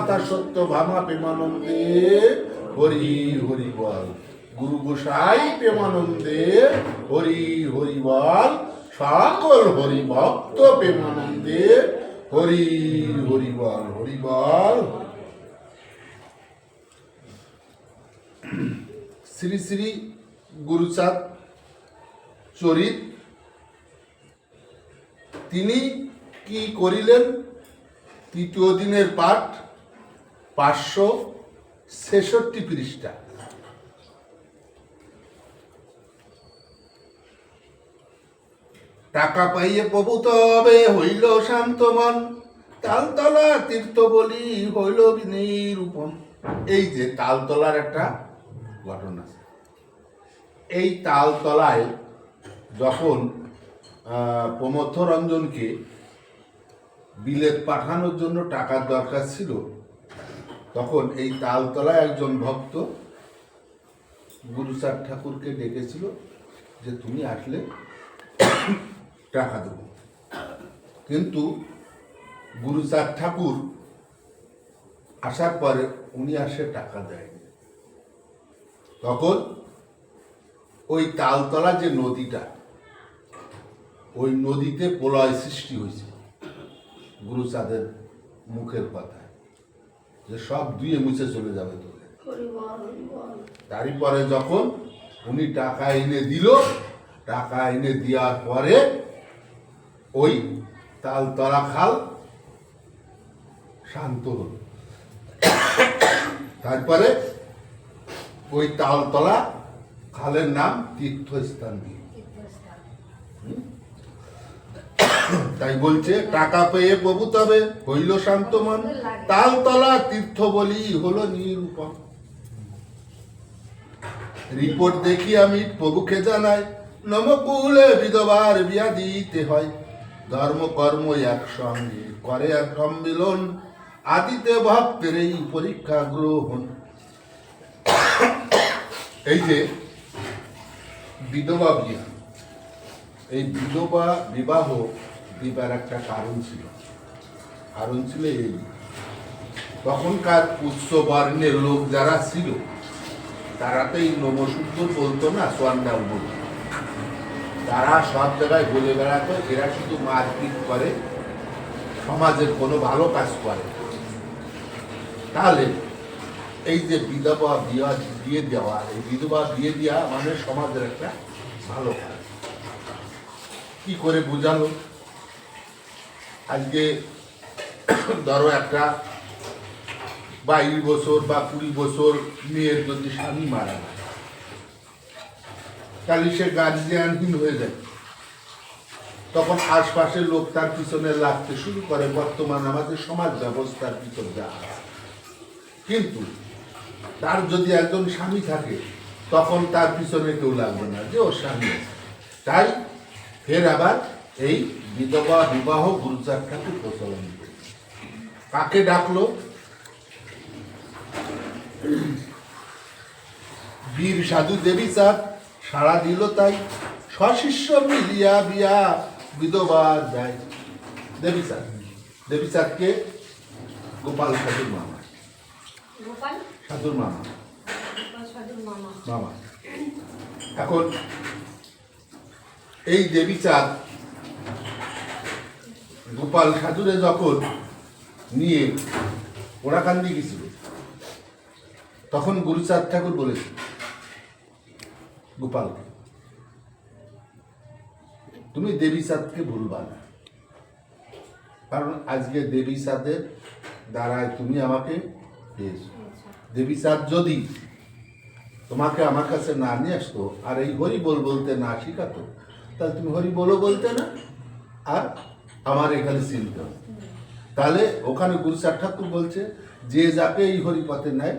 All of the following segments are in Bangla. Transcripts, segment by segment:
মাতা সত্য ভামা প্রেমানন্দে, হরি হরি বল। গুরু গোসাই প্রেমানন্দে, হরি হরি বল। সকল হরি ভক্ত প্রেমানন্দে, হরি হরি বল হরি বল। শ্রী শ্রী গুরুচাঁদ চরিত, তিনি কি করিলেন? তৃতীয় দিনের পাঠ পাঁচশো ছেষট্টি পৃষ্ঠা। টাকা পাইয়ে প্রভু তবে হইল শান্ত মন তালতলা তীর্থ বলি হইল নিরূপণ এই যে তালতলার একটা ঘটনা এই তালতলায় যখন আহ, প্রমথ রঞ্জনকে বিলেত পাঠানোর জন্য টাকার দরকার ছিল তখন এই তালতলায় একজন ভক্ত গুরুচাঁদ ঠাকুরকে ডেকেছিল যে তুমি আসলে টাকা দেবো। কিন্তু গুরুচাঁদ ঠাকুর আসার পরে উনি আসে টাকা দেয়নি। তখন ওই তালতলা যে নদীটা, ওই নদীতে প্রলয় সৃষ্টি হয়েছে। গুরুচাঁদের মুখের কথায় যে সব দুয়ে মুছে চলে যাবে তোকে তারই পরে যখন উনি টাকা এনে দিল টাকা এনে দেওয়ার পরে ওই তালতলা খাল শান্ত হল। তারপরে ওই তালতলা খালের নাম তীর্থস্থান দিয়ে। তাই বলছে, টাকা পেয়ে প্রভু তবে হইল শান্ত মন। তালতলা তীর্থ বলি হলো নিরূপণ। রিপোর্ট দেখি আমি, প্রভুকে জানাই, নমকুলে বিধবার বিয়া দিতে হয়। ধর্ম কর্ম একসঙ্গে করে এক সম্মিলন আদিতে ভক্তের এই পরীক্ষা গ্রহণ। এই যে বিধবা বিয়া, এই বিধবা বিবাহ দিবার একটা কারণ ছিল। কারণ ছিল এই, তখনকার উচ্চ বর্ণের লোক যারা ছিল, তারা তো এই নমসূত্র বলতো না সোয়ান্ডাল বলতো তারা সব জায়গায় বলে বেড়াতো, এরা শুধু মারপিট করে, সমাজের কোনো ভালো কাজ করে। তাহলে এই যে বিধবা বিয়া দিয়ে দেওয়া, এই বিধবা দিয়ে দেওয়া মানে সমাজের একটা ভালো কাজ। কি করে বোঝালো? আজকে ধরো একটা বাইশ বছর বা কুড়ি বছর মেয়ের যদি স্বামী মারা যায়, তাহলে সে গার্জিয়ানহীন হয়ে যায়। তখন আশপাশের লোক তার পিছনে লাগতে শুরু করে, বর্তমান আমাদের সমাজ ব্যবস্থার ভিতর যা কিন্তু তার যদি একজন স্বামী থাকে, তখন তার পিছনে কেউ লাগবে না যে ওর স্বামী তাই ফের আবার এই বিধবা বিবাহ গুরুচার ঠাকুর প্রচলন। কাকে ডাকলো? বীর সাধু দেবী চাঁদ সাড়া দিল তাই। সশিষ্য মিলিয়া বিয়া বিধবা যায় দেবী চাঁদ দেবী চাঁদকে গোপাল সাধুর মামা। সাধুর মামা। মামা। এখন এই দেবী চাঁদ গোপাল সাধুরে যখন নিয়ে ওরাকান্দি গেছিল, তখন গুরুচাঁদ ঠাকুর বলেছে গোপালকে, তুমি দেবী চাঁদকে ভুলবা না। কারণ আজকে দেবী চাঁদের দ্বারায় তুমি আমাকে পেয়েছ। দেবী চাঁদ যদি তোমাকে আমার কাছে না নিয়ে আসতো, আর এই হরি বল বলতে না শিখাতো, তাহলে তুমি হরি বলো বলতে না, আর আমার এখানে চিনত তাহলে ওখানে গুরুচার ঠাকুর বলছে যে যাকে এই হরিপথে নেয়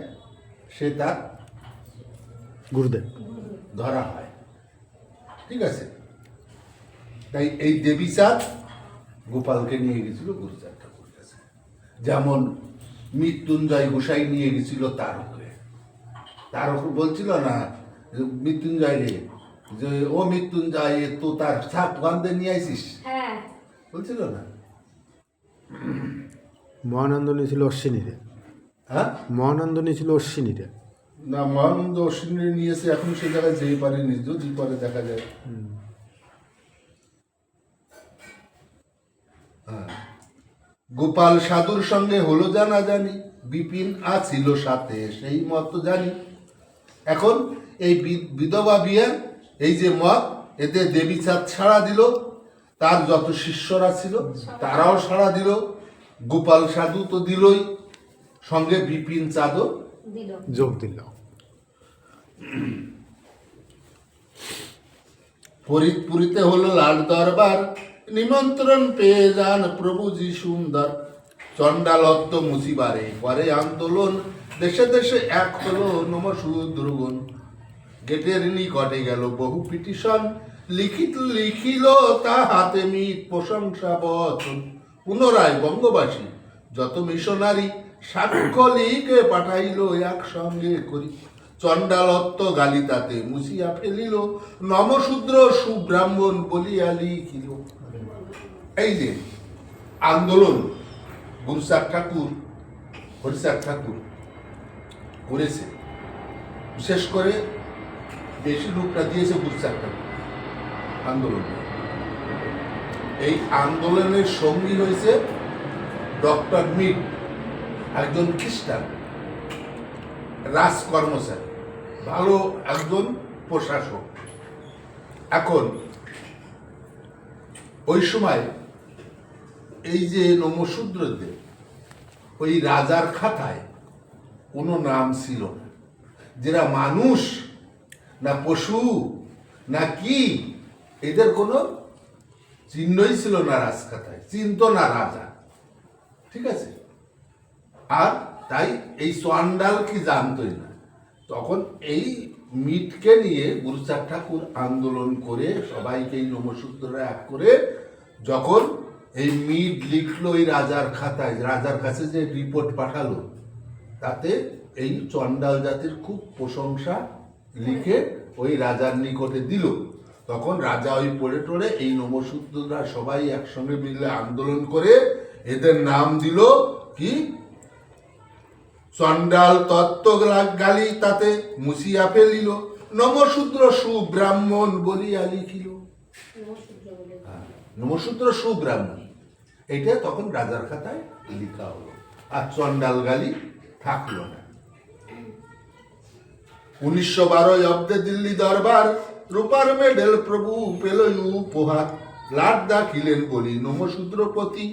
সে তার গুরুদেব। ধরা হয়। ঠিক আছে? তাই এই দেবী চাঁদ গোপালকে নিয়ে গেছিল গুরুচাঁদ ঠাকুর কাছে। যেমন মৃত্যুঞ্জয় গোসাই নিয়ে গেছিল তার উপরে। তার উপর বলছিল না মৃত্যুঞ্জয় রে যে ও মৃত্যুঞ্জয় এ তো তার সাপ গান্ধে নিয়ে আইসিস? হ্যাঁ। বলছিল না? মহানন্দনী ছিল অশ্বিনীরে। হ্যাঁ? মহানন্দনী ছিল অশ্বিনীরে। না মহানন্দ অশ্বিনী নিয়েছে এখন সে জায়গায় যেই পারে নিজ যদি পারে দেখা যায়। হ্যাঁ। গোপাল সাধুর সঙ্গে হলো জানা জানি বিপিন আছিল সাথে সেই মত তো জানি। এখন এই বিধবা বিয়ে এই যে মত এতে দেবী চাঁদ ছাড়া দিল। তার যত শিষ্যরা ছিল তারাও সাড়া দিল। গোপাল সাধু তো দিলই সঙ্গে বিপিন চাঁদও যোগ দিল। ফরিদপুরিতে হলো লাল দরবার নিমন্ত্রণ পেয়ে যান প্রভুজি সুন্দর। চণ্ডালত্ব মুসিবারে পরে আন্দোলন দেশে দেশে এক হলো নমশূদ্রগণ গেটের নিকটে গেল বহু পিটিশন লিখিত লিখিল তা হাতে মিট প্রশংসা বচন। পুনরায় বঙ্গবাসী, যত মিশনারি, সাক্ষ্য লিখে পাঠাইল একসঙ্গে করি। চণ্ডালত্ব গালি তাতে মুছিয়া ফেলিল, নমশূদ্র সুব্রাহ্মণ বলিয়া লিখিল। এই যে, আন্দোলন গুরুসার ঠাকুর হরিসার ঠাকুর করেছে। বিশেষ করে বেশি রূপটা দিয়েছে গুরুসার ঠাকুর। আন্দোলন। এই আন্দোলনের সঙ্গী হয়েছে ডক্টর মিট, একজন খ্রিস্টান, রাজ কর্মচারী, ভালো একজন প্রশাসক। এখন, ওই সময় এই যে নমশূদ্রদের ওই রাজার খাতায় কোনো নাম ছিল না। যেটা মানুষ, না পশু, না কি এদের কোনো চিহ্নই ছিল না রাজখাতায় চিনত না রাজা। ঠিক আছে? আর তাই এই সোয়ান্ডাল কি জানতই না। তখন এই মিটকে নিয়ে গুরুচার ঠাকুর আন্দোলন করে সবাইকে এই নমসূত্ররা এক করে যখন এই মিট লিখলো এই রাজার খাতায়, রাজার কাছে যে রিপোর্ট পাঠালো, তাতে এই চণ্ডাল জাতির খুব প্রশংসা লিখে ওই রাজার নিকটে দিল। তখন রাজা ওই পড়ে টড়ে এই নমসূত্ররা সবাই একসঙ্গে মিলে আন্দোলন করে এদের নাম দিল কি? চণ্ডাল তত্ত্ব গালি তাতে মুছিয়া ফেলিল। নমশূদ্র সুব্রাহ্মণ বলিয়া লিখিল। হ্যাঁ, নমশূদ্র সুব্রাহ্মণ। এইটা তখন রাজার খাতায় লেখা হলো। আর চণ্ডাল গালি থাকল না। উনিশশো বারোই অব্দে দিল্লি দরবার রূপার মেডেল প্রভু পেল উপহার লাট দাখিলেন বলি নমশূদ্রপতি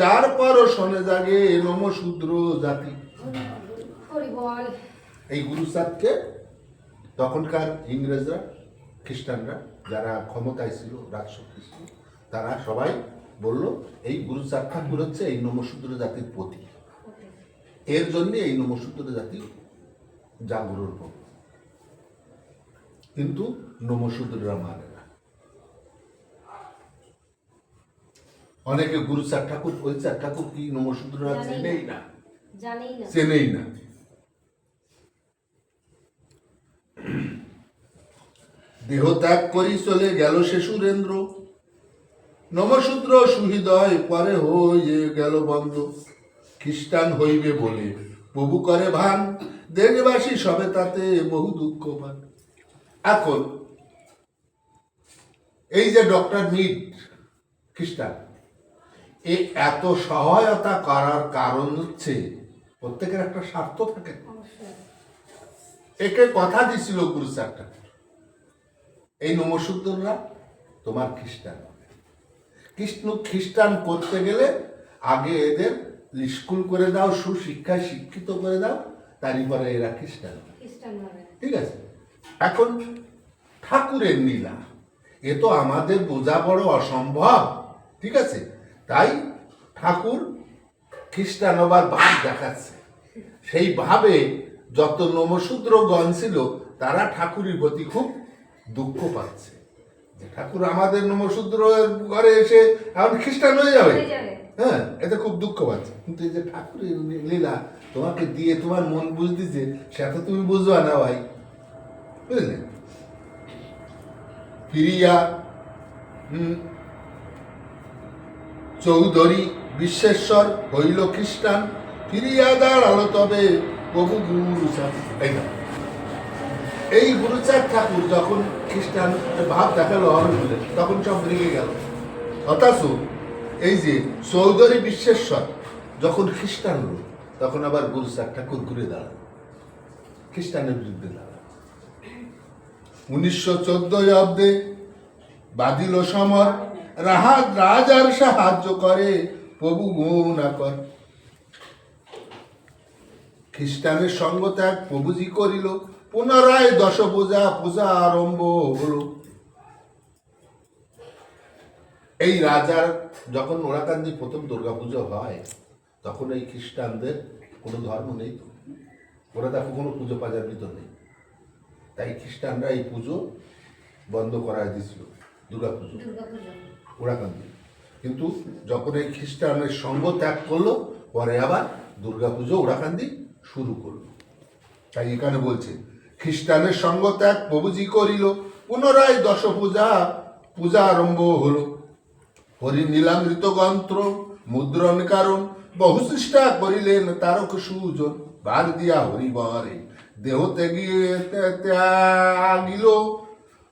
যার পর শোনে জাগে নমশূদ্র জাতি। এই গুরুসাদকে তখনকার ইংরেজরা খ্রিস্টানরা যারা ক্ষমতায় ছিল রাজশক্তি ছিল তারা সবাই বলল এই গুরুসাদ ঠাকুর হচ্ছে এই নমশূদ্র জাতির প্রতি এর জন্য এই নমশূদ্র জাতি জাগরণ হোক। কিন্তু নমশূদ্ররা মানে না অনেকে গুরু চার ঠাকুর ওই চার ঠাকুর কি নমশূদ্ররা চেনেই না? চেনেই না। দেহ ত্যাগ করি চলে গেল সে সুরেন্দ্র নমশূদ্র সুহৃদয় পরে হয়ে গেল বন্ধ। খ্রিস্টান হইবে বলে প্রভু করে ভান। দেশবাসী সবে তাতে বহু দুঃখ পান। এখন এই যে ডক্টর মিড খ্রিস্টান এই এত সহায়তা করার কারণ হচ্ছে প্রত্যেকের একটা স্বার্থ থাকে। একে কথা দিছিল গুরু ঠাকুর এই নমসূদ্ররা তোমার খ্রিস্টান। কৃষ্ণ খ্রিস্টান করতে গেলে আগে এদের স্কুল করে দাও সুশিক্ষায় শিক্ষিত করে দাও তারই পরে এরা খ্রিস্টান। ঠিক আছে? এখন ঠাকুরের নীলা এ তো আমাদের বোঝা বড় অসম্ভব ঠিক আছে? তাই ঠাকুর খ্রিস্টান হবার ভাব দেখাচ্ছে। সেই ভাবে যত নমশূদ্রগণ ছিল তারা ঠাকুরের প্রতি খুব দুঃখ পাচ্ছে। যে ঠাকুর আমাদের নমশূদ্র ঘরে এসে এখন খ্রিস্টান হয়ে যাবে। হয়ে যাবে। হ্যাঁ এতে খুব দুঃখ পাচ্ছে। কিন্তু এই যে ঠাকুরের লীলা তোমাকে দিয়ে তোমার মন বুঝ দিছে সেটা তুমি বুঝবা না ভাই। বুঝলে ফিরিয়া চৌধুরী বিশ্বেশ্বর হইল খ্রিস্টান। ফিরিয়া দাঁড়াল তবে প্রভু গুরু এই গুরুচাঁদ ঠাকুর যখন খ্রিস্টান ভাব দেখাল অরবিন্দে তখন সব রেগে গেল। হতাশ এই যে চৌধুরী বিশ্বেশ্বর যখন খ্রিস্টান হলো, তখন আবার গুরুচাঁদ ঠাকুর ঘুরে দাঁড়াল। খ্রিস্টানের বিরুদ্ধে দাঁড়াল। উনিশশো চোদ্দই অব্দে বাদিল সমর রাহাত রাজার সাহায্য করে, প্রভু গুণা কর। খ্রিস্টানের সঙ্গ ত্যাগ প্রভুজি করিল, পুনরায় দশ পূজা পূজা আরম্ভ হলো। এই রাজার যখন ওরাকান্দি প্রথম দুর্গাপুজো হয়, তখন এই খ্রিস্টানদের কোনো ধর্ম নেই ওরা দেখো কোনো পুজো পাজার ভিতর নেই। তাই খ্রিস্টানরা এই পুজো বন্ধ করা দিয়েছিল দুর্গা পুজো ওরাকান্দি কিন্তু যখন এই খ্রিস্টানের সঙ্গ ত্যাগ করল পরে আবার দুর্গাপুজো ওরাকান্দি শুরু করল। তাই এখানে বলছে খ্রিস্টানের সঙ্গ ত্যাগ প্রভুজি করিল পুনরায় দশ পূজা পূজা আরম্ভ হলো। হরি নীলামৃত গন্ত্র মুদ্রণ কারণ বহু চেষ্টা করিলেন তারক সুজন বার দিয়া হরিবরে। দেহ ত্যাগিয়ে ত্যা- ত্যাগিল,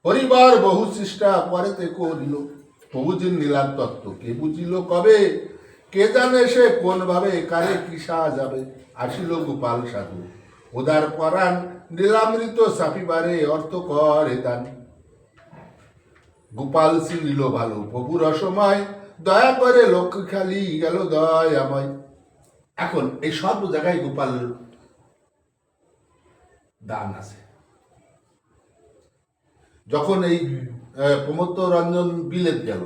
হরিবার বহু চেষ্টা পরেতে করিল। প্রভুজির নীলার তত্ত্ব কে বুঝিল কবে? কে জানে সে কোন ভাবে কারে কি যাবে? আসিল গোপাল সাধু। উদার পরাণ নীলামৃত সাপিবারে অর্থ করে দান। গোপাল ছিল ভালো, প্রভুর অসময় দয়া করে লক্ষ্য খালি গেল দয়াময়। এখন এই সব জায়গায় গোপালের দান আছে। যখন এই প্রমোদ রঞ্জন বিলেত গেল,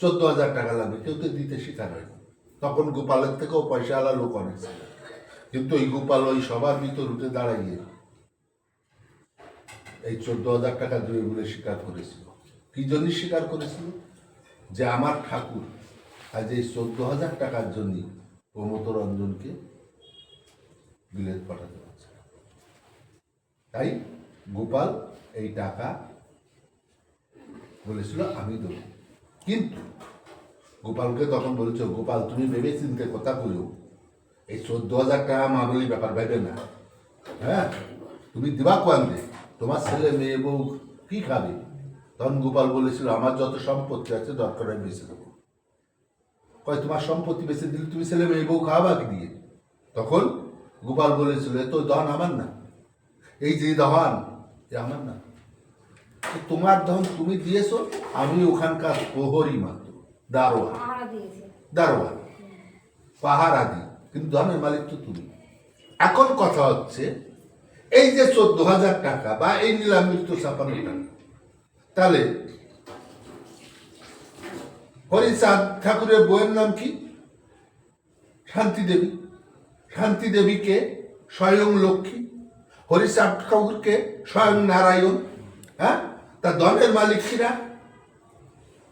চোদ্দ হাজার টাকা লাগবে, কেউ তো দিতে স্বীকার হয়নি তখন গোপালের থেকেও পয়সা আলা লোক অনেক কিন্তু এই গোপাল, ওই সবার ভিতর উঠে দাঁড়াইয়ে এই চোদ্দ হাজার টাকা দেবে বলে স্বীকার করেছিল। কি জন্য স্বীকার করেছিল? যে আমার ঠাকুর আজ এই চোদ্দ হাজার টাকার জন্য প্রমোদ রঞ্জনকে বিলেত পাঠাতে পারছে। তাই গোপাল এই টাকা বলেছিল, আমি দেব। কিন্তু গোপালকে তখন বলেছে, গোপাল, তুমি ভেবে চিনতে কথা বলো। এই চোদ্দ হাজার টাকা মামুলি ব্যাপার ভেবে না। হ্যাঁ তুমি দিবা কোয়ান্তে? তোমার ছেলে, মেয়ে, বউ কি খাবে? তখন গোপাল বলেছিল, আমার যত সম্পত্তি আছে, দরকার হয় বেঁচে দেবো। কয়, তোমার সম্পত্তি বেঁচে দিলে তুমি ছেলে, মেয়ে, বউ খাওয়াবা কি দিয়ে? তখন গোপাল বলেছিল তো ধন আমার না। এই যে ধন এ আমার না। তো তোমার ধন তুমি দিয়েছ আমি ওখানকার প্রহরী মাত্র দারোয়া দারোয়া পাহারা দি কিন্তু ধনের মালিক তো তুমি। এখন কথা হচ্ছে এই যে চোদ্দ হাজার টাকা বা এই নিলামিত ছাপান্ন টাকা তাহলে হরিচাঁদ ঠাকুরের বইয়ের নাম কি? শান্তি দেবী শান্তি দেবীকে স্বয়ং লক্ষ্মী। হরিচাঁদ ঠাকুরকে স্বয়ং নারায়ণ হ্যাঁ? তা ধনের মালিক কিরা?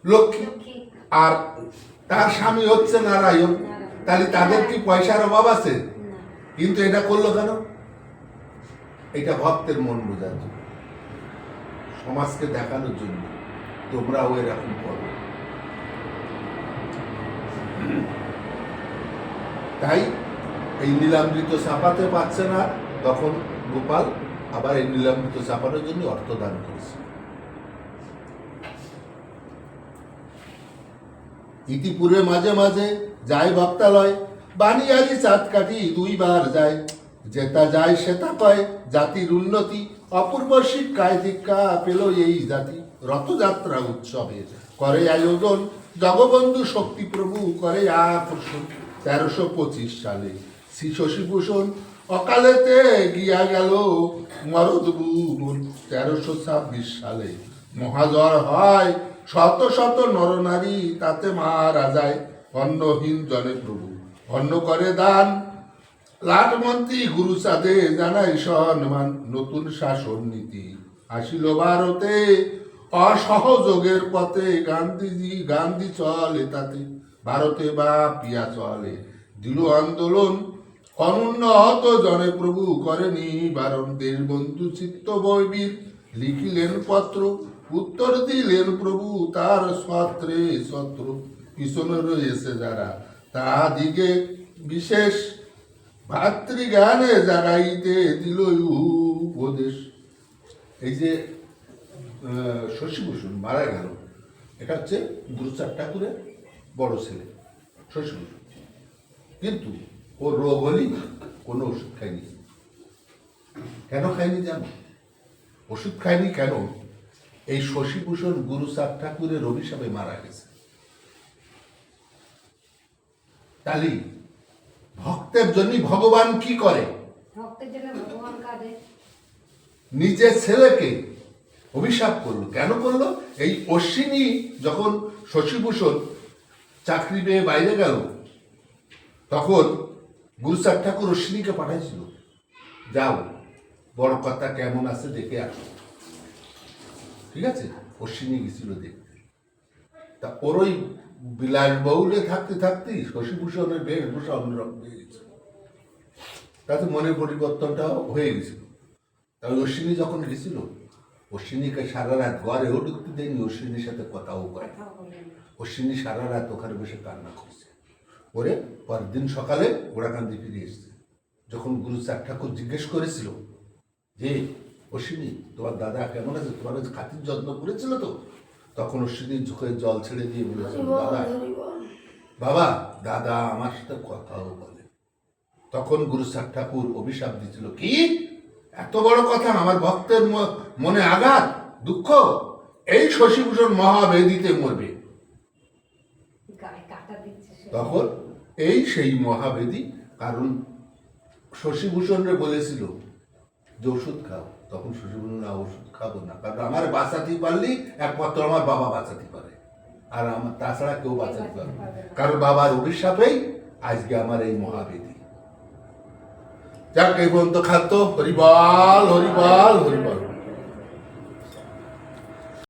লক্ষ্মী। লক্ষ্মী। আর তার স্বামী হচ্ছে নারায়ণ। তাহলে তাদের কি পয়সার অভাব আছে? কিন্তু এটা করল কেন? এটা ভক্তের মন বোঝার জন্য। সমাজকে দেখানোর জন্য। তোমরাও এরকম করো। তাই এই নীলামৃত চাপাতে পারছে না তখন গোপাল আবার এই নীলামৃত চাপানোর জন্য অর্থ দান করেছে। ইতিপূর্বে মাঝে মাঝে যায় বক্তালয় বানিয়ালি চাঁদ কাটি দুইবার যায়। যেটা যায় সেটা কয় জাতির উন্নতি, অপূর্ব শিক্ষায় দীক্ষা পেল এই জাতি। রথযাত্রা উৎসবে করে আয়োজন, জগবন্ধু শক্তি প্রভু করে আকর্ষণ। তেরোশো পঁচিশ সালে শ্রী শশীভূষণ অকালেতে গিয়া গেল তেরোশো ছাব্বিশ সালে। মহাজর হয় শত শত নরনারী, তাতে মারা যায় অন্নহীন জনে প্রভু। অন্ন করে দান লাটমন্ত্রী গুরু সাদে জানাই সম্মান নতুন শাসন নীতি। আসিল ভারতে, অসহযোগের পথে গান্ধীজি, গান্ধী চলে তাতে। ভারতে বা পিয়া চলে। দিল আন্দোলন অনুন্নত জনে প্রভু করেনি বারণ দেশ বন্ধু চিত্ত বৈবীর। লিখিলেন পত্র, উত্তর দিলেন প্রভু তার সত্রে সত্র পিছনে রয়েছে যারা তাদিকে বিশেষ ভাতৃজ্ঞানে জাগাইতে দিল উপদেশ। এই যে শশীভূষণ মারা গেল, এটা হচ্ছে গুরুচার ঠাকুরের বড় ছেলে, শশীভূষণ। কিন্তু ও রোগ হলেই কোনো ওষুধ খায়নি। কেন খায়নি জানো? ওষুধ খায়নি কেন? এই শশীভূষণ গুরুচার ঠাকুরের অভিশাপে মারা গেছে। তালি ভক্তের জন্য ভগবান কি করে? নিজের ছেলেকে অভিশাপ করল। কেন করল? এই অশ্বিনী যখন শশীভূষণ চাকরি পেয়ে বাইরে গেল তখন গুরুচার ঠাকুর অশ্বিনীকে পাঠাইছিল। যাও বড় কথা কেমন আছে দেখে আসো। ঠিক আছে? অশ্বিনী গেছিল দেখতে। তা ওর ওই বিলাস বহুলে থাকতে থাকতেই শশীভূষণের বেশভূষা অন্যরকম হয়ে গেছে তাতে মনের পরিবর্তনটাও হয়ে গেছিল। তবে অশ্বিনী যখন গেছিল অশ্বিনীকে সারা রাত ঘরেও ঢুকতে দেয়নি অশ্বিনীর সাথে কথাও করে। অশ্বিনী সারা রাত ওখানে বসে কান্না করছে। ওরে পরের দিন সকালে গোড়াকান্দি ফিরে এসছে। যখন গুরু চার ঠাকুর জিজ্ঞেস করেছিল যে অশ্বিনী তোমার দাদা কেমন আছে? তোমার খাতির যত্ন করেছিল তো? তখন অশ্বিনী চোখে জল ছেড়ে দিয়ে বলেছিল দাদা বাবা দাদা আমার সাথে কথাও বলে। তখন গুরু সার ঠাকুর অভিশাপ দিয়েছিল কি? এত বড় কথা? আমার ভক্তের মনে আঘাত? দুঃখ? এই শশীভূষণ মহাবেদিতে মরবে। তখন এই সেই মহাবেদী কারণ শশীভূষণরে বলেছিল যে ওষুধ খাও। তখন শশীভূষণ না ওষুধ খাব না। কারণ আমার বাঁচাতে পারলি একমাত্র আমার বাবা বাঁচাতে পারে। আর আমার তাছাড়া কেউ বাঁচাতে পারবে। কারণ বাবার অভিশাপেই আজকে আমার এই মহাবেদী। যাক এই পর্যন্ত খাদ্য। হরিবাল হরিবাল হরিবাল।